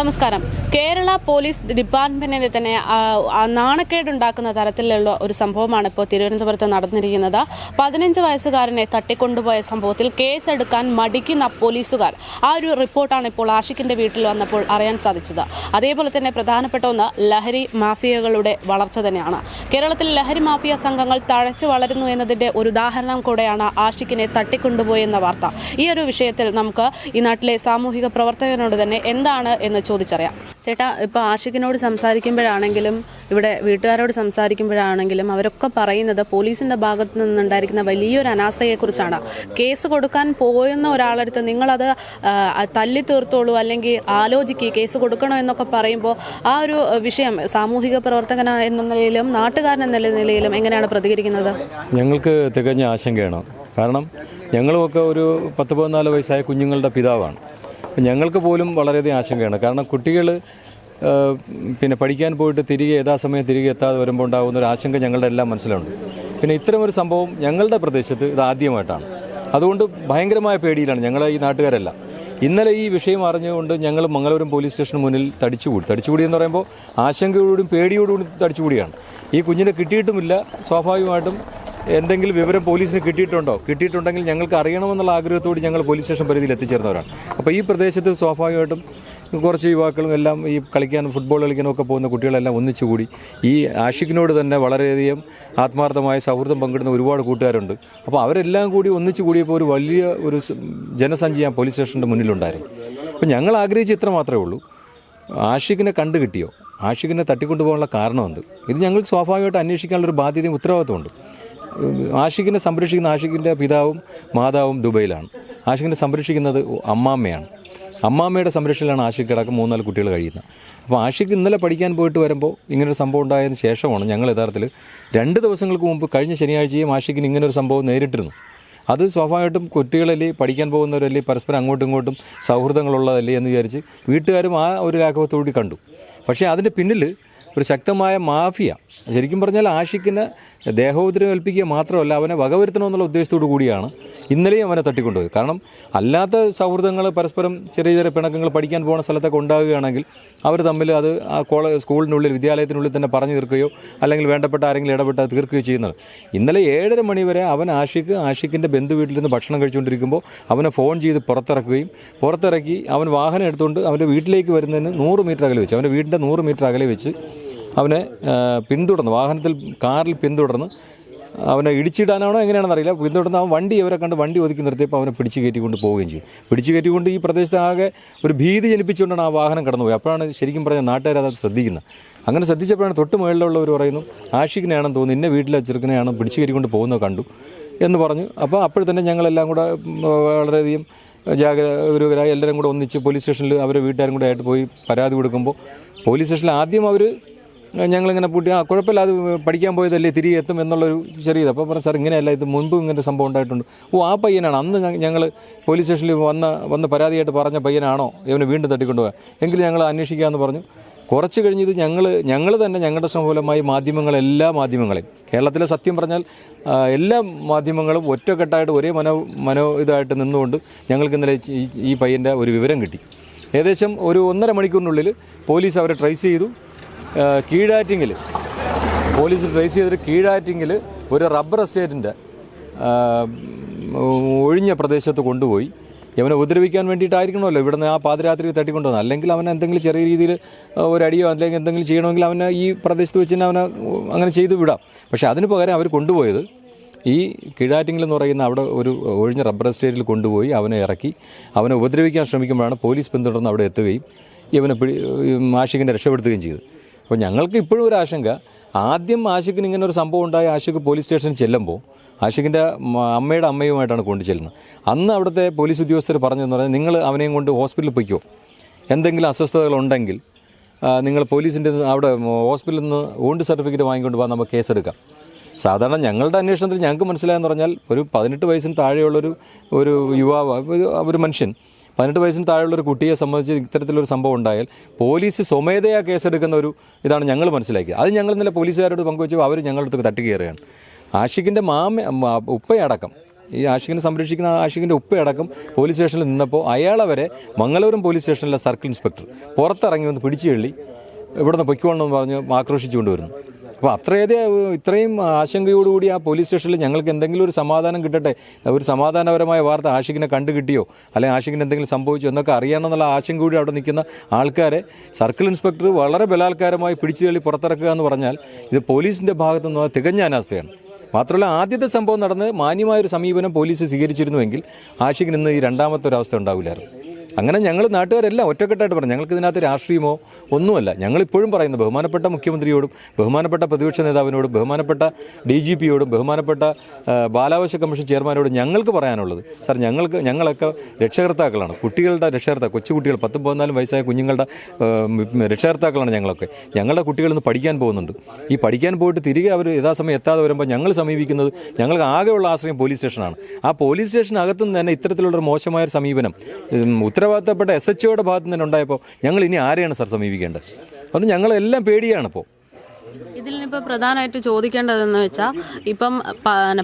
നമസ്കാരം. കേരള പോലീസ് ഡിപ്പാർട്ട്മെന്റിനെ തന്നെ നാണക്കേടുണ്ടാക്കുന്ന തരത്തിലുള്ള ഒരു സംഭവമാണ് ഇപ്പോൾ തിരുവനന്തപുരത്ത് നടന്നിരിക്കുന്നത്. പതിനഞ്ച് വയസ്സുകാരനെ തട്ടിക്കൊണ്ടുപോയ സംഭവത്തിൽ കേസെടുക്കാൻ മടിക്കുന്ന പോലീസുകാർ. ആ ഒരു റിപ്പോർട്ടാണ് ഇപ്പോൾ ആഷിഖിന്റെ വീട്ടിൽ വന്നപ്പോൾ അറിയാൻ സാധിച്ചത്. അതേപോലെ തന്നെ പ്രധാനപ്പെട്ട ഒന്ന് ലഹരി മാഫിയകളുടെ വളർച്ച തന്നെയാണ്. കേരളത്തിൽ ലഹരി മാഫിയ സംഘങ്ങൾ തഴച്ചു വളരുന്നു എന്നതിന്റെ ഒരു ഉദാഹരണം കൂടെയാണ് ആഷിഖിനെ തട്ടിക്കൊണ്ടുപോയെന്ന വാർത്ത. ഈ ഒരു വിഷയത്തിൽ നമുക്ക് ഈ നാട്ടിലെ സാമൂഹിക പ്രവർത്തകനോട് തന്നെ എന്താണ് എന്ന് ചോദിച്ചറിയാം. ചേട്ടാ ഇപ്പൊ ആഷിഖിനോട് സംസാരിക്കുമ്പോഴാണെങ്കിലും ഇവിടെ വീട്ടുകാരോട് സംസാരിക്കുമ്പോഴാണെങ്കിലും അവരൊക്കെ പറയുന്നത് പോലീസിന്റെ ഭാഗത്ത് നിന്നുണ്ടായിരിക്കുന്ന വലിയൊരു അനാസ്ഥയെക്കുറിച്ചാണ്. കേസ് കൊടുക്കാൻ പോയെന്ന ഒരാളടുത്ത് നിങ്ങളത് തല്ലി തീർത്തോളൂ അല്ലെങ്കിൽ ആലോചിക്കുക കേസ് കൊടുക്കണോ എന്നൊക്കെ പറയുമ്പോൾ ആ ഒരു വിഷയം സാമൂഹിക പ്രവർത്തകൻ എന്ന നിലയിലും നാട്ടുകാരൻ എന്ന നിലയിലും എങ്ങനെയാണ് പ്രതികരിക്കുന്നത്? ഞങ്ങൾക്ക് തികഞ്ഞ ആശങ്കയാണ്. കാരണം ഞങ്ങളുമൊക്കെ ഒരു പത്ത് പതിനാല് വയസ്സായ കുഞ്ഞുങ്ങളുടെ പിതാവാണ്. ഞങ്ങൾക്ക് പോലും വളരെയധികം ആശങ്കയാണ്. കാരണം കുട്ടികൾ പിന്നെ പഠിക്കാൻ പോയിട്ട് തിരികെ യഥാസമയം തിരികെ എത്താതെ വരുമ്പോൾ ഉണ്ടാകുന്ന ഒരു ആശങ്ക ഞങ്ങളുടെ എല്ലാം മനസ്സിലുണ്ട്. പിന്നെ ഇത്തരമൊരു സംഭവം ഞങ്ങളുടെ പ്രദേശത്ത് ഇത് ആദ്യമായിട്ടാണ്. അതുകൊണ്ട് ഭയങ്കരമായ പേടിയിലാണ് ഞങ്ങളെ ഈ നാട്ടുകാരല്ല. ഇന്നലെ ഈ വിഷയം അറിഞ്ഞുകൊണ്ട് ഞങ്ങൾ മംഗളൂരും പോലീസ് സ്റ്റേഷന് മുന്നിൽ തടിച്ചുകൂടി. തടിച്ചുകൂടി എന്ന് പറയുമ്പോൾ ആശങ്കയോടും പേടിയോടും തടിച്ചുകൂടിയാണ്. ഈ കുഞ്ഞിനെ കിട്ടിയിട്ടുമില്ല. സ്വാഭാവികമായിട്ടും എന്തെങ്കിലും വിവരം പോലീസിന് കിട്ടിയിട്ടുണ്ടോ? കിട്ടിയിട്ടുണ്ടെങ്കിൽ ഞങ്ങൾക്ക് അറിയണമെന്നുള്ള ആഗ്രഹത്തോട് ഞങ്ങൾ പോലീസ് സ്റ്റേഷൻ പരിധിയിൽ എത്തിച്ചേർന്നവരാണ്. അപ്പോൾ ഈ പ്രദേശത്ത് സ്വാഭാവികമായിട്ടും കുറച്ച് യുവാക്കളും എല്ലാം ഈ കളിക്കാനും ഫുട്ബോൾ കളിക്കാനും ഒക്കെ പോകുന്ന കുട്ടികളെല്ലാം ഒന്നിച്ചുകൂടി ഈ ആഷിഖിനോട് തന്നെ വളരെയധികം ആത്മാർത്ഥമായ സൗഹൃദം പങ്കിടുന്ന ഒരുപാട് കൂട്ടുകാരുണ്ട്. അപ്പോൾ അവരെല്ലാം കൂടി ഒന്നിച്ചു കൂടിയപ്പോൾ ഒരു വലിയ ഒരു ജനസഞ്ചി ആ പോലീസ് സ്റ്റേഷന്റെ മുന്നിലുണ്ടായിരുന്നു. അപ്പോൾ ഞങ്ങൾ ആഗ്രഹിച്ച ഇത്ര മാത്രമേ ഉള്ളൂ. ആഷിഖിനെ കണ്ടു കിട്ടിയോ? ആഷിഖിനെ തട്ടിക്കൊണ്ടുപോകാനുള്ള കാരണം എന്ത് ഇത് ഞങ്ങൾക്ക് സ്വാഭാവികമായിട്ട് അന്വേഷിക്കാനുള്ള ഒരു ബാധ്യതയും ഉത്തരവാദിത്വമുണ്ട്. ആഷിഖിനെ സംരക്ഷിക്കുന്ന ആഷിഖിന്റെ പിതാവും മാതാവും ദുബൈയിലാണ്. ആഷിഖിനെ സംരക്ഷിക്കുന്നത് അമ്മാമ്മയാണ്. അമ്മാമ്മയുടെ സംരക്ഷണയിലാണ് ആഷിഖ് അടക്കം മൂന്നാൽ കുട്ടികൾ കഴിയുന്നത്. അപ്പോൾ ആഷിഖ് ഇന്നലെ പഠിക്കാൻ പോയിട്ട് വരുമ്പോൾ ഇങ്ങനൊരു സംഭവം ഉണ്ടായതിന് ശേഷമാണ് ഞങ്ങൾ യഥാർത്ഥത്തിൽ രണ്ട് ദിവസങ്ങൾക്ക് മുമ്പ് കഴിഞ്ഞ ശനിയാഴ്ചയും ആഷിഖിന് ഇങ്ങനൊരു സംഭവം നേരിട്ടിരുന്നു. അത് സ്വാഭാവികമായിട്ടും കുട്ടികളല്ലേ പഠിക്കാൻ പോകുന്നവരല്ലേ പരസ്പരം അങ്ങോട്ടും ഇങ്ങോട്ടും സൗഹൃദങ്ങളുള്ളതല്ലേ എന്ന് വിചാരിച്ച് വീട്ടുകാരും ആ ഒരു ലാഘവത്തോടി കണ്ടു. പക്ഷേ അതിന്റെ പിന്നിൽ ഒരു ശക്തമായ മാഫിയ ശരിക്കും പറഞ്ഞാൽ ആഷിക്കിന് ദേഹോപദ്രവം ഏൽപ്പിക്കുക മാത്രമല്ല അവനെ വകവരുത്തണമെന്നുള്ള ഉദ്ദേശത്തോടു കൂടിയാണ് ഇന്നലെയും അവനെ തട്ടിക്കൊണ്ടുപോയി കാരണം അല്ലാത്ത സൗഹൃദങ്ങൾ പരസ്പരം ചെറിയ ചെറിയ പിണക്കങ്ങൾ പഠിക്കാൻ പോകുന്ന സ്ഥലത്തൊക്കെ ഉണ്ടാകുകയാണെങ്കിൽ അവർ തമ്മിൽ അത് ആ കോളേജ് സ്കൂളിനുള്ളിൽ വിദ്യാലയത്തിനുള്ളിൽ തന്നെ പറഞ്ഞു തീർക്കുകയോ അല്ലെങ്കിൽ വേണ്ടപ്പെട്ട ആരെങ്കിലും ഇടപെട്ട് തീർക്കുകയോ ചെയ്യുന്നത് ഇന്നലെ ഏഴര മണി വരെ അവൻ ആഷിക്ക് ആഷിക്കിന്റെ ബന്ധു വീട്ടിൽ നിന്ന് ഭക്ഷണം കഴിച്ചുകൊണ്ടിരിക്കുമ്പോൾ അവനെ ഫോൺ ചെയ്ത് പുറത്തിറക്കുകയും പുറത്തിറക്കി അവൻ വാഹനം എടുത്തുകൊണ്ട് അവന്റെ വീട്ടിലേക്ക് വരുന്നതിന് നൂറ് മീറ്റർ അകലെ വെച്ച് അവന്റെ വീടിന്റെ നൂറ് മീറ്റർ അകലെ വെച്ച് അവനെ പിന്തുടർന്ന്. വാഹനത്തിൽ കാറിൽ പിന്തുടർന്ന് അവനെ ഇടിച്ചിടാനാണോ എങ്ങനെയാണെന്ന് അറിയില്ല. പിന്തുടർന്ന് അവൻ വണ്ടി ഇവരെ കണ്ട് വണ്ടി ഒതുക്കി നിർത്തിയപ്പോൾ അവനെ പിടിച്ചു കയറ്റിക്കൊണ്ട് പോവുകയും ചെയ്യും പിടിച്ചു കയറ്റിക്കൊണ്ട് ഈ പ്രദേശത്ത് ആകെ ഒരു ഭീതി ജനിപ്പിച്ചുകൊണ്ടാണ് ആ വാഹനം കടന്നുപോയി അപ്പോഴാണ് ശരിക്കും പറഞ്ഞ നാട്ടുകാർ അത് ശ്രദ്ധിക്കുന്നത്. അങ്ങനെ ശ്രദ്ധിച്ചപ്പോഴാണ് തൊട്ട് മുകളിലുള്ളവർ പറയുന്നു ആഷിക്കിനെയാണെന്ന് തോന്നുന്നു ഇന്ന വീട്ടിലെ ചെറുക്കനെയാണ് പിടിച്ചു കയറ്റിക്കൊണ്ട് പോകുന്നത് കണ്ടു എന്ന് പറഞ്ഞു. അപ്പോൾ അപ്പോൾ തന്നെ ഞങ്ങളെല്ലാം കൂടെ വളരെയധികം ജാഗ്രതരായി എല്ലാവരും കൂടെ ഒന്നിച്ച് പോലീസ് സ്റ്റേഷനിൽ അവരെ വീട്ടുകാരും കൂടെ ആയിട്ട് പോയി പരാതി കൊടുക്കുമ്പോൾ പോലീസ് സ്റ്റേഷനിൽ ആദ്യം അവർ ഞങ്ങളിങ്ങനെ പൂട്ടി. ആ കുഴപ്പമില്ല അത് പഠിക്കാൻ പോയതല്ലേ തിരികെ എത്തും എന്നുള്ളൊരു ചെറിയത്. അപ്പോൾ പറഞ്ഞു സാർ ഇങ്ങനെയല്ല ഇത് മുൻപും ഇങ്ങനെ സംഭവം ഉണ്ടായിട്ടുണ്ട്. ഓ ആ പയ്യനാണ്. അന്ന് ഞങ്ങൾ പോലീസ് സ്റ്റേഷനിൽ വന്ന വന്ന് പരാതിയായിട്ട് പറഞ്ഞ പയ്യനാണോ? ഇവനെ വീണ്ടും തട്ടിക്കൊണ്ടുപോകാൻ. എങ്കിൽ ഞങ്ങൾ അന്വേഷിക്കാമെന്ന് പറഞ്ഞു. കുറച്ച് കഴിഞ്ഞത് ഞങ്ങൾ ഞങ്ങൾ തന്നെ ഞങ്ങളുടെ ശ്രമഫലമായി മാധ്യമങ്ങൾ എല്ലാ മാധ്യമങ്ങളെയും കേരളത്തിലെ സത്യം പറഞ്ഞാൽ എല്ലാ മാധ്യമങ്ങളും ഒറ്റക്കെട്ടായിട്ട് ഒരേ മനോ മനോ ഇതായിട്ട് നിന്നുകൊണ്ട് ഞങ്ങൾക്ക് ഇന്നലെ ഈ- പയ്യന്റെ ഒരു വിവരം കിട്ടി. ഏകദേശം ഒരു ഒന്നര മണിക്കൂറിനുള്ളിൽ പോലീസ് അവരെ ട്രേസ് ചെയ്തു. കീഴാറ്റിങ്ങിൽ പോലീസ് ട്രേസ് ചെയ്തിട്ട് കീഴാറ്റിങ്ങിൽ ഒരു റബ്ബർ എസ്റ്റേറ്റിന്റെ ഒഴിഞ്ഞ പ്രദേശത്ത് കൊണ്ടുപോയി. ഇവനെ ഉപദ്രവിക്കാൻ വേണ്ടിയിട്ടായിരിക്കണമല്ലോ ഇവിടുന്ന് ആ പാതിരാത്രി തട്ടിക്കൊണ്ടുവന്നത്. അല്ലെങ്കിൽ അവനെ എന്തെങ്കിലും ചെറിയ രീതിയിൽ ഒരു അടിയോ അല്ലെങ്കിൽ എന്തെങ്കിലും ചെയ്യണമെങ്കിൽ അവനെ ഈ പ്രദേശത്ത് വെച്ച് തന്നെ അവനെ അങ്ങനെ ചെയ്ത് വിടാം. പക്ഷേ അതിന് പകരം അവർ കൊണ്ടുപോയത് ഈ കീഴാറ്റിങ്ങിൽ എന്ന് പറയുന്ന അവിടെ ഒരു ഒഴിഞ്ഞ റബ്ബർ എസ്റ്റേറ്റിൽ കൊണ്ടുപോയി അവനെ ഇറക്കി. അവനെ ഉപദ്രവിക്കാൻ ശ്രമിക്കുമ്പോഴാണ് പോലീസ് പിന്തുടർന്ന് അവിടെ എത്തുകയും ഇവനെ പിടി ആഷിഖിനെ രക്ഷപ്പെടുത്തുകയും ചെയ്തു അപ്പോൾ ഞങ്ങൾക്ക് ഇപ്പോഴും ഒരു ആശങ്ക. ആദ്യം ആഷിഖിന് ഇങ്ങനെ ഒരു സംഭവം ഉണ്ടായി. ആഷിഖ് പോലീസ് സ്റ്റേഷനിൽ ചെല്ലുമ്പോൾ ആഷിഖിന്റെ അമ്മയുടെ അമ്മയുമായിട്ടാണ് കൊണ്ടു ചെല്ലുന്നത്. അന്ന് അവിടുത്തെ പോലീസ് ഉദ്യോഗസ്ഥർ പറഞ്ഞതെന്ന് പറഞ്ഞാൽ നിങ്ങൾ അവനെയും കൊണ്ട് ഹോസ്പിറ്റലിൽ പൊയ്ക്കോ. എന്തെങ്കിലും അസ്വസ്ഥതകളുണ്ടെങ്കിൽ നിങ്ങൾ പോലീസിന്റെ അവിടെ ഹോസ്പിറ്റലിൽ നിന്ന് വോണ്ട് സർട്ടിഫിക്കറ്റ് വാങ്ങിക്കൊണ്ട് പോകാൻ നമുക്ക് കേസെടുക്കാം സാധാരണ ഞങ്ങളുടെ അന്വേഷണത്തിൽ ഞങ്ങൾക്ക് മനസ്സിലായെന്ന് പറഞ്ഞാൽ ഒരു പതിനെട്ട് വയസ്സിന് താഴെയുള്ളൊരു ഒരു യുവാവ് ഒരു മനുഷ്യൻ പതിനെട്ട് വയസ്സിന് താഴെയുള്ള ഒരു കുട്ടിയെ സംബന്ധിച്ച് ഇത്തരത്തിലൊരു സംഭവം ഉണ്ടായാൽ പോലീസ് സ്വമേധയാ കേസെടുക്കുന്ന ഒരു ഇതാണ് ഞങ്ങൾ മനസ്സിലാക്കിയത്. അത് ഞങ്ങൾ ഇന്നലെ പോലീസുകാരോട് പങ്കുവച്ചു. അവർ ഞങ്ങളുടെ അടുത്ത് തട്ടിക്കയറുകയാണ് ആഷിഖിന്റെ മാമ ഉപ്പയടക്കം ഈ ആഷിഖിനെ സംരക്ഷിക്കുന്ന ആഷിഖിന്റെ ഉപ്പയടക്കം പോലീസ് സ്റ്റേഷനിൽ നിന്നപ്പോൾ അയാളെ വരെ മംഗളൂരും പോലീസ് സ്റ്റേഷനിലെ സർക്കിൾ ഇൻസ്പെക്ടർ പുറത്തിറങ്ങി വന്ന് പിടിച്ചു തള്ളി ഇവിടുന്ന് പൊയ്ക്കോളണമെന്ന് പറഞ്ഞ് ആക്രോശിച്ചുകൊണ്ട് വരുന്നു. അപ്പോൾ അത്രയധികം ഇത്രയും ആശങ്കയോടുകൂടി ആ പോലീസ് സ്റ്റേഷനിൽ ഞങ്ങൾക്ക് എന്തെങ്കിലും ഒരു സമാധാനം കിട്ടട്ടെ ഒരു സമാധാനപരമായ വാർത്ത ആഷിഖിനെ കണ്ടു കിട്ടിയോ അല്ലെങ്കിൽ ആഷിഖിന് എന്തെങ്കിലും സംഭവിച്ചോ എന്നൊക്കെ അറിയണമെന്നുള്ള ആശങ്ക കൂടി അവിടെ നിൽക്കുന്ന ആൾക്കാരെ സർക്കിൾ ഇൻസ്പെക്ടർ വളരെ ബലാത്കാരമായി പിടിച്ചു തള്ളി പുറത്തിറക്കുക എന്ന് പറഞ്ഞാൽ ഇത് പോലീസിന്റെ ഭാഗത്തു നിന്ന് തികഞ്ഞ അനാസ്ഥയാണ്. മാത്രമല്ല ആദ്യത്തെ സംഭവം നടന്ന് മാന്യമായൊരു സമീപനം പോലീസ് സ്വീകരിച്ചിരുന്നുവെങ്കിൽ ആഷിഖിന് ഇന്ന് ഈ രണ്ടാമത്തെ ഒരു അവസ്ഥ ഉണ്ടാവില്ലായിരുന്നു. അങ്ങനെ ഞങ്ങൾ നാട്ടുകാരെല്ലാം ഒറ്റക്കെട്ടായിട്ട് പറഞ്ഞു. ഞങ്ങൾക്ക് ഇതിനകത്ത് രാഷ്ട്രീയമോ ഒന്നുമല്ല. ഞങ്ങളിപ്പോഴും പറയുന്നത് ബഹുമാനപ്പെട്ട മുഖ്യമന്ത്രിയോടും ബഹുമാനപ്പെട്ട പ്രതിപക്ഷ നേതാവിനോടും ബഹുമാനപ്പെട്ട ഡി ജി പിയോടും ബഹുമാനപ്പെട്ട ബാലാവകാശ കമ്മീഷൻ ചെയർമാനോടും ഞങ്ങൾക്ക് പറയാനുള്ളത്. സാർ ഞങ്ങൾക്ക് ഞങ്ങളൊക്കെ രക്ഷകർത്താക്കളാണ്. കുട്ടികളുടെ രക്ഷകർത്താക്കൾ കൊച്ചുകുട്ടികൾ പത്തും പതിനാലും വയസ്സായ കുഞ്ഞുങ്ങളുടെ രക്ഷകർത്താക്കളാണ് ഞങ്ങളൊക്കെ. ഞങ്ങളുടെ കുട്ടികൾ ഇന്ന് പഠിക്കാൻ പോകുന്നുണ്ട്. ഈ പഠിക്കാൻ പോയിട്ട് തിരികെ അവർ യഥാസമയം എത്താതെ വരുമ്പോൾ ഞങ്ങൾ സമീപിക്കുന്നത് ഞങ്ങൾക്ക് ആകെയുള്ള ആശ്രയം പോലീസ് സ്റ്റേഷനാണ്. ആ പോലീസ് സ്റ്റേഷനകത്തു നിന്ന് തന്നെ ഇത്തരത്തിലുള്ളൊരു മോശമായ സമീപനം ഉം, ഉത്തരവാദിത്തപ്പെട്ട എസ് എച്ച് ഒയുടെ ഭാഗത്ത് ഉണ്ടായപ്പോൾ ഞങ്ങൾ ഇനി ആരെയാണ് സർ സമീപിക്കേണ്ടത്? അതുകൊണ്ട് ഞങ്ങളെല്ലാം പേടിയാണ് ഇപ്പോൾ പ്രധാനമായിട്ട് ചോദിക്കേണ്ടതെന്ന് വെച്ചാൽ ഇപ്പം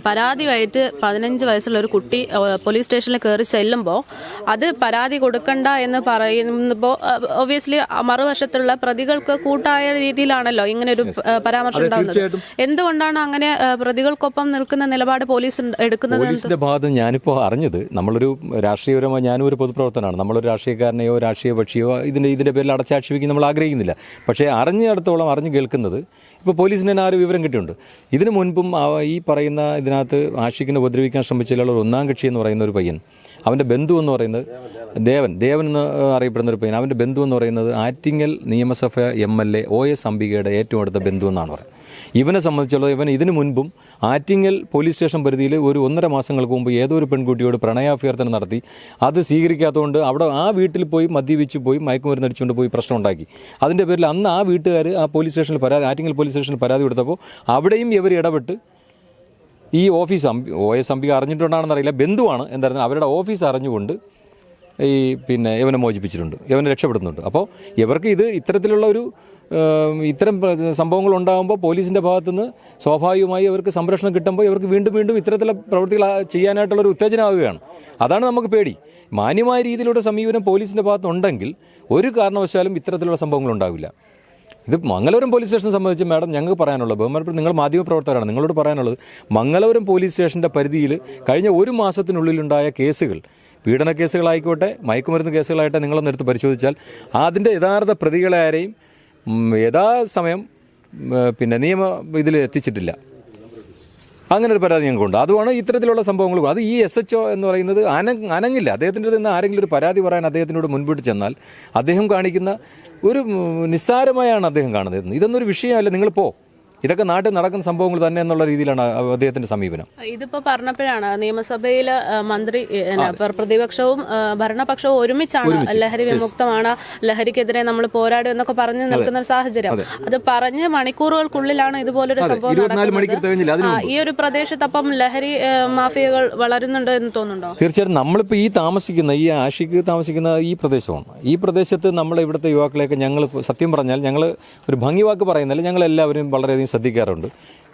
പരാതിയായിട്ട് പതിനഞ്ച് വയസ്സുള്ള ഒരു കുട്ടി പോലീസ് സ്റ്റേഷനിൽ കയറി ചെല്ലുമ്പോൾ അത് പരാതി കൊടുക്കണ്ട എന്ന് പറയുമ്പോൾ ഒബ്വിയസ്ലി മറുവശത്തുള്ള പ്രതികൾക്ക് കൂട്ടായ രീതിയിലാണല്ലോ ഇങ്ങനെ ഒരു പരാമർശം ഉണ്ടാകുന്നത് എന്തുകൊണ്ടാണ് അങ്ങനെ പ്രതികൾക്കൊപ്പം നിൽക്കുന്ന നിലപാട് പോലീസ് എടുക്കുന്നത് പോലീസിന്റെ ഭാഗത്ത് ഞാനിപ്പോൾ അറിഞ്ഞത് നമ്മളൊരു രാഷ്ട്രീയപരമായി ഞാനും ഒരു പൊതുപ്രവർത്തനമാണ് നമ്മളൊരു രാഷ്ട്രീയക്കാരനെയോ രാഷ്ട്രീയ പക്ഷിയോ ഇതിന്റെ ഇതിന്റെ പേരിൽ അടച്ചാക്ഷേപിക്കാൻ നമ്മൾ ആഗ്രഹിക്കുന്നില്ല. പക്ഷേ അറിഞ്ഞിടത്തോളം അറിഞ്ഞു കേൾക്കുന്നത് ഇപ്പോൾ പോലീസിന് തന്നെ ആ വിവരം കിട്ടിയിട്ടുണ്ട്. ഇതിനു മുൻപും ഈ പറയുന്ന ഇതിനകത്ത് ആഷിഖിനെ ഉപദ്രവിക്കാൻ ശ്രമിച്ചതിലുള്ള ഒന്നാം കക്ഷി എന്ന് പറയുന്ന ഒരു പയ്യൻ അവന്റെ ബന്ധു എന്ന് പറയുന്നത് ദേവൻ ദേവൻ എന്ന് അറിയപ്പെടുന്ന ഒരു പയ്യൻ അവന്റെ ബന്ധു എന്ന് പറയുന്നത് ആറ്റിങ്ങൽ നിയമസഭ M L A O S അംബികയുടെ ഏറ്റവും അടുത്ത ബന്ധു എന്നാണ് പറയുന്നത്. ഇവനെ സംബന്ധിച്ചുള്ളത് ഇവൻ ഇതിനു മുൻപും ആറ്റിങ്ങൽ പോലീസ് സ്റ്റേഷൻ പരിധിയിൽ ഒരു ഒന്നര മാസങ്ങൾക്ക് മുമ്പ് ഏതോ ഒരു പെൺകുട്ടിയോട് പ്രണയാഭ്യർത്ഥന നടത്തി. അത് സ്വീകരിക്കാത്തതുകൊണ്ട് അവിടെ ആ വീട്ടിൽ പോയി മദ്യപിച്ച് പോയി മയക്കുമരുന്ന് അടിച്ചുകൊണ്ട് പോയി പ്രശ്നം ഉണ്ടാക്കി. അതിന്റെ പേരിൽ അന്ന് ആ വീട്ടുകാർ ആ പോലീസ് സ്റ്റേഷനിൽ പരാതി ആറ്റിങ്ങൽ പോലീസ് സ്റ്റേഷനിൽ പരാതി കൊടുത്തപ്പോൾ അവിടെയും ഇവർ ഇടപെട്ട് ഈ ഓഫീസ് അമ്പി ഒ എസ് അമ്പിക അറിഞ്ഞിട്ടുണ്ടാണെന്നറിയില്ല ബന്ധുവാണ് എന്തായിരുന്നു അവരുടെ ഓഫീസ് അറിഞ്ഞുകൊണ്ട് ഈ പിന്നെ യവനെ മോചിപ്പിച്ചിട്ടുണ്ട് യവനെ രക്ഷപ്പെടുന്നുണ്ട്. അപ്പോൾ ഇവർക്ക് ഇത് ഇത്തരത്തിലുള്ള ഒരു ഇത്തരം സംഭവങ്ങൾ ഉണ്ടാകുമ്പോൾ പോലീസിന്റെ ഭാഗത്തുനിന്ന് സ്വാഭാവികമായി അവർക്ക് സംരക്ഷണം കിട്ടുമ്പോൾ ഇവർക്ക് വീണ്ടും വീണ്ടും ഇത്തരത്തിലുള്ള പ്രവൃത്തികൾ ചെയ്യാനായിട്ടുള്ളൊരു ഉത്തേജനമാവുകയാണ് അതാണ് നമുക്ക് പേടി. മാന്യമായ രീതിയിലൂടെ സമീപനം പോലീസിന്റെ ഭാഗത്തുണ്ടെങ്കിൽ ഒരു കാരണവശാലും ഇത്തരത്തിലുള്ള സംഭവങ്ങൾ ഉണ്ടാവില്ല. ഇത് മംഗലപുരം പോലീസ് സ്റ്റേഷൻ സംബന്ധിച്ച് മാഡം ഞങ്ങൾക്ക് പറയാനുള്ളത് ബഹുമാനപ്പെട്ട നിങ്ങൾ മാധ്യമപ്രവർത്തകരാണ് നിങ്ങളോട് പറയാനുള്ളത് മംഗലപുരം പോലീസ് സ്റ്റേഷന്റെ പരിധിയിൽ കഴിഞ്ഞ ഒരു മാസത്തിനുള്ളിലുണ്ടായ കേസുകൾ പീഡന കേസുകളായിക്കോട്ടെ മയക്കുമരുന്ന് കേസുകളായിട്ട് നിങ്ങളൊന്ന് എടുത്ത് പരിശോധിച്ചാൽ അതിന്റെ യഥാർത്ഥ പ്രതികളെ ആരെയും യഥാസമയം പിന്നെ നിയമ ഇതിൽ എത്തിച്ചിട്ടില്ല. അങ്ങനെ ഒരു പരാതി ഞങ്ങൾക്കുണ്ട് അതുമാണ് ഇത്തരത്തിലുള്ള സംഭവങ്ങൾ. അത് ഈ എസ് എച്ച് ഒ എന്ന് പറയുന്നത് അന അനങ്ങില്ല. അദ്ദേഹത്തിന്റെ നിന്ന് ആരെങ്കിലും ഒരു പരാതി പറയാൻ അദ്ദേഹത്തിനോട് മുൻപിട്ട് ചെന്നാൽ അദ്ദേഹം കാണിക്കുന്ന ഒരു നിസ്സാരമായാണ് അദ്ദേഹം കാണുന്നത്. ഇതൊന്നൊരു വിഷയമല്ല. നിങ്ങൾ പോ. ഇതൊക്കെ നാട്ടിൽ നടക്കുന്ന സംഭവങ്ങൾ തന്നെ എന്നുള്ള രീതിയിലാണ് അദ്ദേഹത്തിന്റെ സമീപനം. ഇതിപ്പോ പറഞ്ഞപ്പോഴാണ് നിയമസഭയിൽ മന്ത്രി പ്രതിപക്ഷവും ഭരണപക്ഷവും ഒരുമിച്ചാണ് ലഹരി വിമുക്തമാണ്. ലഹരിക്കെതിരെ നമ്മൾ പോരാടും എന്നൊക്കെ പറഞ്ഞു നിൽക്കുന്ന ഒരു സാഹചര്യം. അത്. പറഞ്ഞ് മണിക്കൂറുകൾക്കുള്ളിലാണ് ഇതുപോലൊരു സംഭവം നടക്കുന്നത്. ഈ ഒരു പ്രദേശത്ത് അപ്പം ലഹരി മാഫിയകൾ വളരുന്നുണ്ട് എന്ന് തോന്നുന്നുണ്ടോ? തീർച്ചയായിട്ടും നമ്മളിപ്പോൾ ഈ താമസിക്കുന്ന ഈ ആഷിക്ക് താമസിക്കുന്ന ഈ പ്രദേശമാണ്. ഈ പ്രദേശത്ത് നമ്മൾ ഇവിടുത്തെ യുവാക്കളെയൊക്കെ ഞങ്ങൾ സത്യം പറഞ്ഞാൽ ഞങ്ങൾ ഒരു ഭംഗി വാക്ക് പറയുന്നില്ല ഞങ്ങൾ എല്ലാവരും വളരെയധികം ശ്രദ്ധിക്കാറുണ്ട്.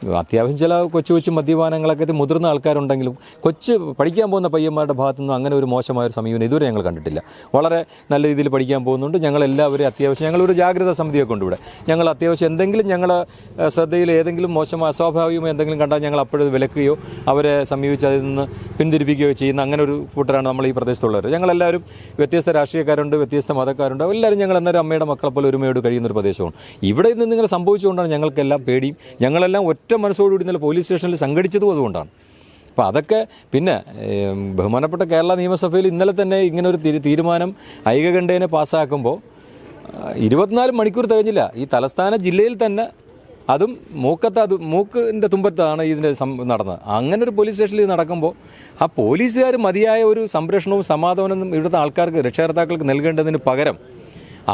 അത്യാവശ്യം ചില കൊച്ചു കൊച്ചു മദ്യപാനങ്ങളൊക്കെ മുതിർന്ന ആൾക്കാരുണ്ടെങ്കിലും കൊച്ചു പഠിക്കാൻ പോകുന്ന പയ്യന്മാരുടെ ഭാഗത്തു നിന്ന് അങ്ങനെ ഒരു മോശമായ ഒരു സമീപനം ഇതുവരെ ഞങ്ങൾ കണ്ടിട്ടില്ല. വളരെ നല്ല രീതിയിൽ പഠിക്കാൻ പോകുന്നുണ്ട്. ഞങ്ങൾ എല്ലാവരും അത്യാവശ്യം ഞങ്ങളൊരു ജാഗ്രതാ സമിതിയൊക്കെ ഉണ്ട് ഇവിടെ ഞങ്ങൾ അത്യാവശ്യം എന്തെങ്കിലും ഞങ്ങൾ ശ്രദ്ധയിൽ ഏതെങ്കിലും മോശമായ അസ്വാഭാവികമോ എന്തെങ്കിലും കണ്ടാൽ ഞങ്ങൾ അപ്പോഴത് വിലക്കുകയോ അവരെ സമീപിച്ച് അതിൽ നിന്ന് പിന്തിരിപ്പിക്കുകയോ ചെയ്യുന്ന അങ്ങനെ ഒരു കൂട്ടരാണ് നമ്മൾ ഈ പ്രദേശത്തുള്ളവർ. ഞങ്ങളെല്ലാവരും വ്യത്യസ്ത രാഷ്ട്രീയക്കാരുണ്ട് വ്യത്യസ്ത മതക്കാരുണ്ട്. എല്ലാവരും ഞങ്ങൾ എന്നൊരു അമ്മയുടെ മക്കളെ പോലെ ഒരുമയോട് കഴിയുന്ന ഒരു പ്രദേശമാണ്. ഇവിടെ നിന്ന് നിങ്ങൾ സംഭവിച്ചുകൊണ്ടാണ് ഞങ്ങൾക്കെല്ലാം പേടിയും. ഞങ്ങളെല്ലാം മനസ്സോടുകൂടി ഇന്നലെ പോലീസ് സ്റ്റേഷനിൽ സംഘടിച്ചതും അതുകൊണ്ടാണ്. അപ്പോൾ അതൊക്കെ പിന്നെ ബഹുമാനപ്പെട്ട കേരള നിയമസഭയിൽ ഇന്നലെ തന്നെ ഇങ്ങനെ ഒരു തീരുമാനം ഐകകണ്ഠേന പാസ്സാക്കുമ്പോൾ ഇരുപത്തിനാല് മണിക്കൂർ തികഞ്ഞില്ല. ഈ തലസ്ഥാന ജില്ലയിൽ തന്നെ അതും മൂക്കത്ത അത് മൂക്കിന്റെ തുമ്പത്താണ് ഇതിന്റെ നടന്നത്. അങ്ങനെ ഒരു പോലീസ് സ്റ്റേഷനിൽ നടക്കുമ്പോൾ ആ പോലീസുകാർ മതിയായ ഒരു സംരക്ഷണവും സമാധാനവും ഇവിടുത്തെ ആൾക്കാർക്ക് രക്ഷകർത്താക്കൾക്ക് നൽകേണ്ടതിന് പകരം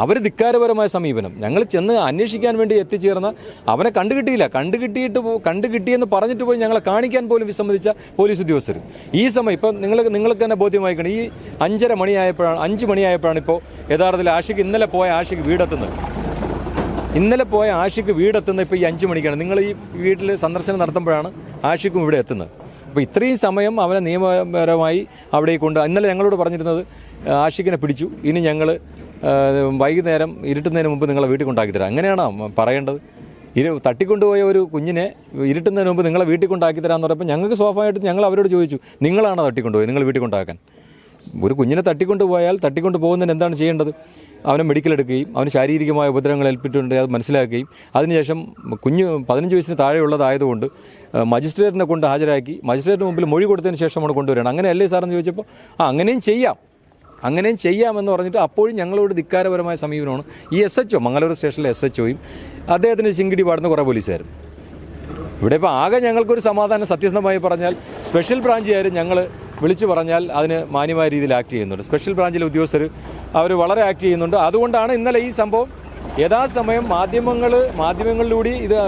അവർ ധിക്കാരപരമായ സമീപനം. ഞങ്ങൾ ചെന്ന് അന്വേഷിക്കാൻ വേണ്ടി എത്തിച്ചേർന്ന അവനെ കണ്ടുകിട്ടിയില്ല. കണ്ടുകിട്ടിയിട്ട് കണ്ടുകിട്ടിയെന്ന് പറഞ്ഞിട്ട് പോയി ഞങ്ങളെ കാണിക്കാൻ പോലും വിസമ്മതിച്ച പോലീസ് ഉദ്യോഗസ്ഥർ ഈ സമയം ഇപ്പം നിങ്ങൾ നിങ്ങൾക്ക് തന്നെ ബോധ്യമായിക്കണം ഈ അഞ്ചര മണിയായപ്പോഴാണ് അഞ്ച് മണിയായപ്പോഴാണ് ഇപ്പോൾ യഥാർത്ഥത്തിൽ ആഷിക്ക് ഇന്നലെ പോയ ആഷിക്ക് വീടെത്തുന്നത്. ഇന്നലെ പോയ ആഷിക്ക് വീടെത്തുന്നത് ഇപ്പോൾ ഈ അഞ്ച് മണിക്കാണ്. നിങ്ങൾ ഈ വീട്ടിൽ സന്ദർശനം നടത്തുമ്പോഴാണ് ആഷിക്കും ഇവിടെ എത്തുന്നത്. അപ്പോൾ ഇത്രയും സമയം അവനെ നിയമപരമായി അവിടെ കൊണ്ട് ഇന്നലെ ഞങ്ങളോട് പറഞ്ഞിരുന്നത് ആഷിഖിനെ പിടിച്ചു. ഇനി ഞങ്ങൾ വൈകുന്നേരം ഇരുട്ടുന്നതിന് മുമ്പ് നിങ്ങളെ വീട്ടിൽ കൊണ്ടാക്കി തരാം. അങ്ങനെയാണോ പറയേണ്ടത്? ഇരു തട്ടിക്കൊണ്ടുപോയ ഒരു കുഞ്ഞിനെ ഇരുട്ടുന്നതിന് മുമ്പ് നിങ്ങളെ വീട്ടിൽ കൊണ്ടാക്കി തരാമെന്ന് പറഞ്ഞപ്പോൾ ഞങ്ങൾക്ക് സ്വാഭാവികമായിട്ട് ഞങ്ങൾ അവരോട് ചോദിച്ചു നിങ്ങളാണോ തട്ടിക്കൊണ്ടുപോയത്? നിങ്ങൾ വീട്ടിൽ കൊണ്ടാക്കാൻ? ഒരു കുഞ്ഞിനെ തട്ടിക്കൊണ്ടു പോയാൽ തട്ടിക്കൊണ്ട് പോകുന്നതിന് എന്താണ് ചെയ്യേണ്ടത്? അവനെ മെഡിക്കൽ എടുക്കുകയും അവന് ശാരീരികമായ ഉപദ്രവങ്ങൾ ഏൽപ്പിച്ചിട്ടുണ്ട് അത് മനസ്സിലാക്കുകയും അതിനുശേഷം കുഞ്ഞ് പതിനഞ്ച് വയസ്സിന് താഴെയുള്ളതായതുകൊണ്ട് മജിസ്ട്രേറ്റിനെ കൊണ്ട് ഹാജരാക്കി മജിസ്ട്രേറ്റിന് മുമ്പിൽ മൊഴി കൊടുത്തതിന് ശേഷമാണ് കൊണ്ടുവരണം അങ്ങനെയല്ലേ സാറെന്ന് ചോദിച്ചപ്പോൾ ആ അങ്ങനെയും ചെയ്യാം. അങ്ങനെയും ചെയ്യാമെന്ന് പറഞ്ഞിട്ട് അപ്പോഴും ഞങ്ങളോട് ധിക്കാരപരമായ സമീപനമാണ്. ഈ എസ് എച്ച് ഒ മംഗലൂർ സ്റ്റേഷനിലെ എസ് എച്ച് ഒയും അദ്ദേഹത്തിന് ചിങ്കിടി പാടുന്ന കുറേ പോലീസുകാരും. ഇവിടെ ഇപ്പോൾ ആകെ ഞങ്ങൾക്കൊരു സമാധാനം സത്യസന്ധമായി പറഞ്ഞാൽ സ്പെഷ്യൽ ബ്രാഞ്ചുകാർ ഞങ്ങൾ വിളിച്ചു പറഞ്ഞാൽ അതിന് മാന്യമായ രീതിയിൽ ആക്ട് ചെയ്യുന്നുണ്ട്. സ്പെഷ്യൽ ബ്രാഞ്ചിലെ ഉദ്യോഗസ്ഥർ അവർ വളരെ ആക്ട് ചെയ്യുന്നുണ്ട്. അതുകൊണ്ടാണ് ഇന്നലെ ഈ സംഭവം യഥാസമയം മാധ്യമങ്ങൾ മാധ്യമങ്ങളിലൂടെ ഇത്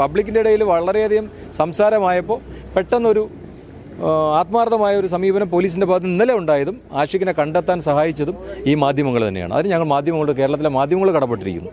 പബ്ലിക്കിന്റെ ഇടയിൽ വളരെയധികം സംസാരമായപ്പോൾ പെട്ടെന്നൊരു ആത്മാർത്ഥമായ ഒരു സമീപനം പോലീസിന്റെ ഭാഗത്ത് ഇന്നലെ ഉണ്ടായതും ആഷിഖിനെ കണ്ടെത്താൻ സഹായിച്ചതും ഈ മാധ്യമങ്ങൾ തന്നെയാണ്. അതിന് ഞങ്ങൾ മാധ്യമങ്ങളോട് കേരളത്തിലെ മാധ്യമങ്ങൾ കടപ്പെട്ടിരിക്കുന്നു.